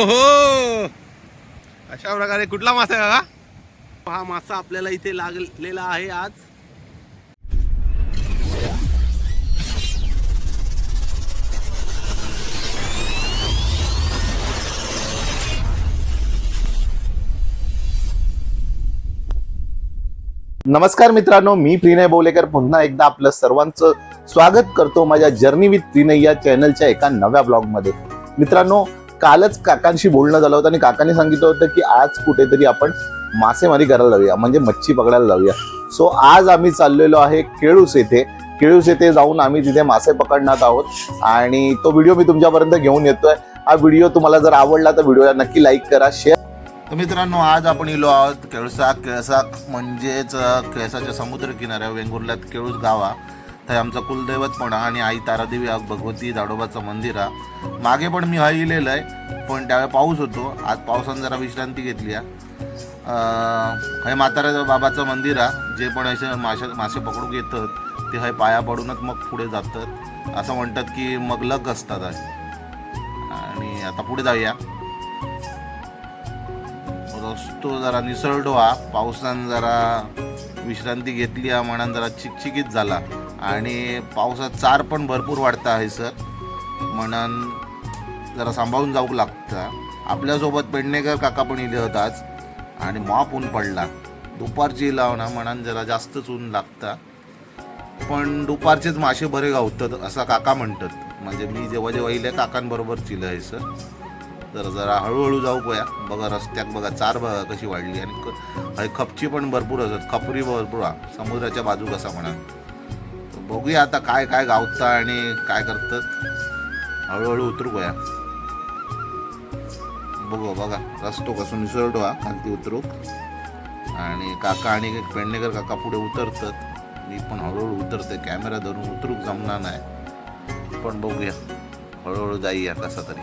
हो. अशा प्रकारे कुठला मासा आहे का हा मासा आपल्याला इथे लागलेला आहे आज. नमस्कार मित्रांनो मी प्रिनय बोलेकर. पुन्हा एकदा आपलं सर्वांचं स्वागत करतो माझ्या जर्नी विथ प्रिनय या चॅनलच्या एका नव्या ब्लॉगमध्ये मित्रांनो कालच काकांशी बोलणं झालं होतं आणि काकांनी सांगितलं होतं की आज कुठेतरी आपण मासेमारी करायला जाऊया म्हणजे मच्छी पकडायला जाऊया. सो आज आम्ही चाललेलो आहे केळूस येथे. केळूस येथे जाऊन आम्ही तिथे मासे पकडणार आहोत आणि तो व्हिडिओ मी तुमच्यापर्यंत घेऊन येतोय. हा व्हिडिओ तुम्हाला जर आवडला तर व्हिडिओला नक्की लाईक करा शेअर तर मित्रांनो आज आपण इलो आहोत केळसा केळसा म्हणजेच केळसाच्या समुद्र किनाऱ्या वेंगुर्ल्यात केळूस गावा. थंय आमचं कुलदैवत पण आणि आई तारादेवी हा भगवती दाडोबाचं मंदिर हा. मागे पण मी हा इलेलं आहे पण त्यावेळी पाऊस होतो. आज पावसानं जरा विश्रांती घेतली आहे हय म्हातारा म्हाताऱ्या बाबाचं मंदिर हा जे पण असे मासे मासे पकडून येतात ते हय पाया पडूनच मग पुढे जातात. असं म्हणतात की मग लग असतात आणि आता पुढे जाऊया. रस्तो जरा निसरडो हा. पावसान जरा विश्रांती घेतली हा म्हणून जरा चिकचिकीत झाला. आणि पावसात चार पण भरपूर वाढता आहे सर. म्हणून जरा सांभाळून जाऊक लागतं. आपल्यासोबत पेडणेकर काका पण इले होताच आज आणि माप ऊन पडला. दुपारची लाव ना म्हणून जरा जास्तच ऊन लागता. पण दुपारचेच मासे बरे गावतात असं काका म्हणतात. म्हणजे मी जेव्हा जेव्हा इले काकांबरोबर चिलं आहे सर. तर जरा हळूहळू जाऊ पोया बघा रस्त्यात बघा चार बघा कशी वाढली. आणि खपची पण भरपूर असत खपरी भरपूर हा. समुद्राच्या बाजूक असा म्हणा. बघूया आता काय काय गावता आणि काय करतात. हळूहळू उतरू पोया बघू बघा रस्तो कसं निसरडो हा खालती उतरूक आणि काका आणि पेडणेकर काका पुढे उतरतात. मी पण हळूहळू उतरते कॅमेरा धरून उतरूक जमणार नाही. पण बघूया हळूहळू जाईया कसा तरी.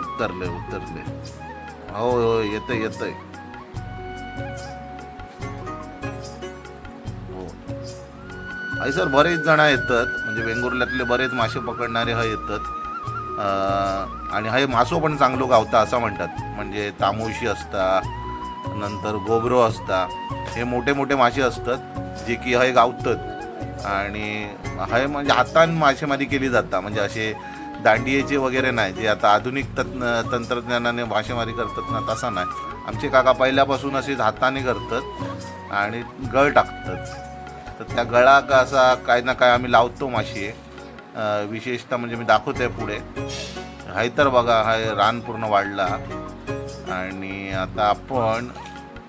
उतरले उतरले. हो हो येतं येतंय. आई सर बरेच जण येतात म्हणजे वेंगुर्ल्यातले बरेच मासे पकडणारे हय येतात. आणि हय मासो पण चांगलो गावता असं म्हणतात. म्हणजे तामोशी असता नंतर गोबरो असता. हे मोठे मोठे मासे असतात जे की हय गावतात. आणि हय म्हणजे हातान मासेमारी केली जाता. म्हणजे असे दांडियेचे वगैरे नाही. जे आता आधुनिक तज्ञ तंत्रज्ञानाने मासेमारी करतात ना तसा नाही. आमचे काका पहिल्यापासून असेच हाताने करतात आणि गळ टाकतात. तर त्या गळा असा काय ना काय आम्ही लावतो माशी. विशेषतः म्हणजे मी दाखवतोय पुढे. हाय तर बघा हा रान पूर्ण वाढला. आणि आता आपण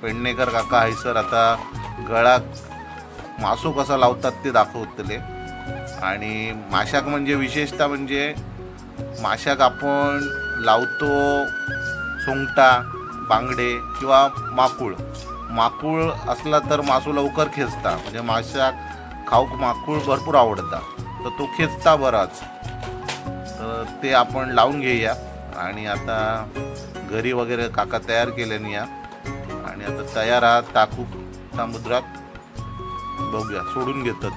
पेडणेकर काका हाय सर आता गळा मासू कसा लावतात ते दाखवतले. आणि माशाक म्हणजे विशेषतः म्हणजे माशाक आपण लावतो सुंगटा बांगडे किंवा माकूळ. माकूळ असला तर मासू लवकर खेचता. म्हणजे माशाक खाऊक माकूळ भरपूर आवडता. तर तो खेचता बराच. तर ते आपण लावून घेऊया. आणि आता घरी वगैरे काका तयार केल्याने या आणि आता तयार आहात टाकू समुद्रात बघूया सोडून घेतात.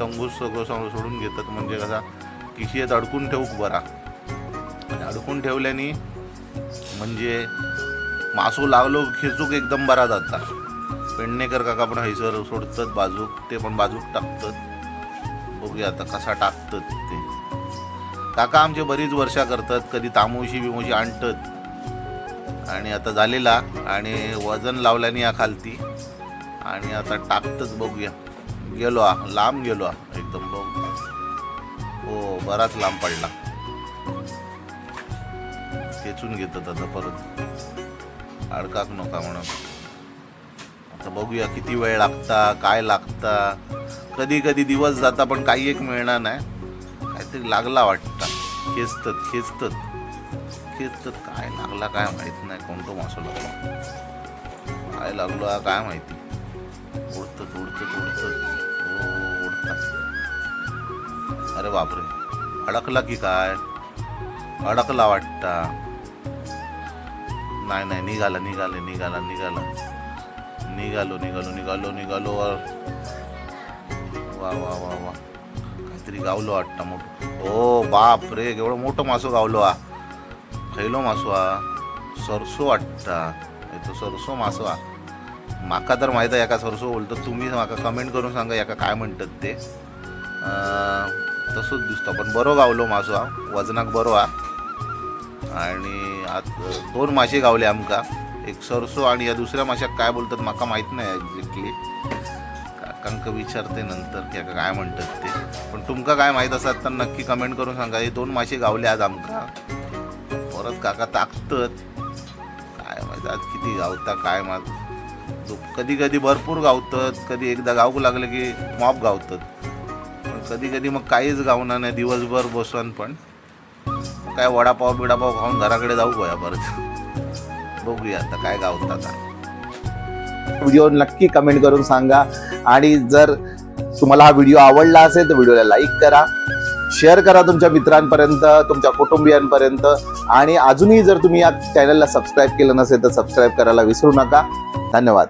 तंबूस सगळं सगळं सोडून घेतात. म्हणजे कसा किशीत अडकून ठेवूक बरा. आणि अडकून ठेवल्याने म्हणजे मासू लागलो खेचूक एकदम बरा जाता पेडणेकर काका पण हैसर सोडतात बाजूक ते पण बाजूक टाकतात. बघूया आता कसा टाकतात ते. काका आमचे बरीच वर्षा करतात कधी तामोशी बिमोशी आणतात. आणि आता झालेला आणि वजन लावल्याने या खालती. आणि आता टाकतच बघूया. गेलो आ लांब गेलो आ एकदम बघ. हो बराच लांब पडला. खेचून घेतात आता परत. अडकाक नका म्हणून. आता बघूया किती वेळ लागता काय लागता. कधी कधी दिवस जाता पण काही एक मिळणार नाही. काहीतरी लागला वाटता. खेचतात खेचतात. खेचतात काय लागला काय माहीत नाही. कोणतो मासू लागला. काय लागलो काय माहिती. उडतात उडतात उडतात हो उडतात अरे बापरे. अडकला की काय? अडकला वाटता. नाही नाही निघाला निघाला निघाला निघाला. निघालो निघालो निघालो निघालो. वा वा वा वा. काहीतरी गावलो वाटतं मोठं. हो बाप रे एवढं मोठं मासो गावलो हा. खैलो मासो हा. सरसो वाटता. हे तो सरसो मासो हा. माका तर माहीत आहे एका सरसो बोलतो. तुम्ही माका कमेंट करून सांगा याका काय म्हणतात ते. तसंच दिसतं. पण बरो गावलो मासो हा. वजनाक बरो हा. आणि आत दोन मासे गावले आमका. एक सरसो आणि या दुसऱ्या माशाक काय बोलतात माका माहीत नाही एक्झॅक्टली काकांक विचारते नंतर की काय म्हणतात ते. पण तुमका काय माहीत असतात तर नक्की कमेंट करून सांगा. हे दोन मासे गावले आज आमका. परत काका ताकतत. काय माहीत आज किती गावता काय मा कधी कधी भरपूर गावतात. कधी एकदा गावू लागलं की मॉप गावतात. पण कधी कधी मग काहीच गावणार नाही. दिवसभर बसून पण. काय वडापाव बिडापाव खाऊन घराकडे जाऊ गोया परत? बघूया आता काय गावत आता. व्हिडिओ नक्की कमेंट करून सांगा. आणि जर तुम्हाला हा व्हिडिओ आवडला असेल तर व्हिडिओला लाईक करा. शेअर करा तुमच्या मित्रांपर्यंत तुमच्या कुटुंबियांपर्यंत. आणि अजूनही जर तुम्ही या चॅनलला सबस्क्राईब केलं नसेल तर सबस्क्राईब करायला विसरू नका. धन्यवाद.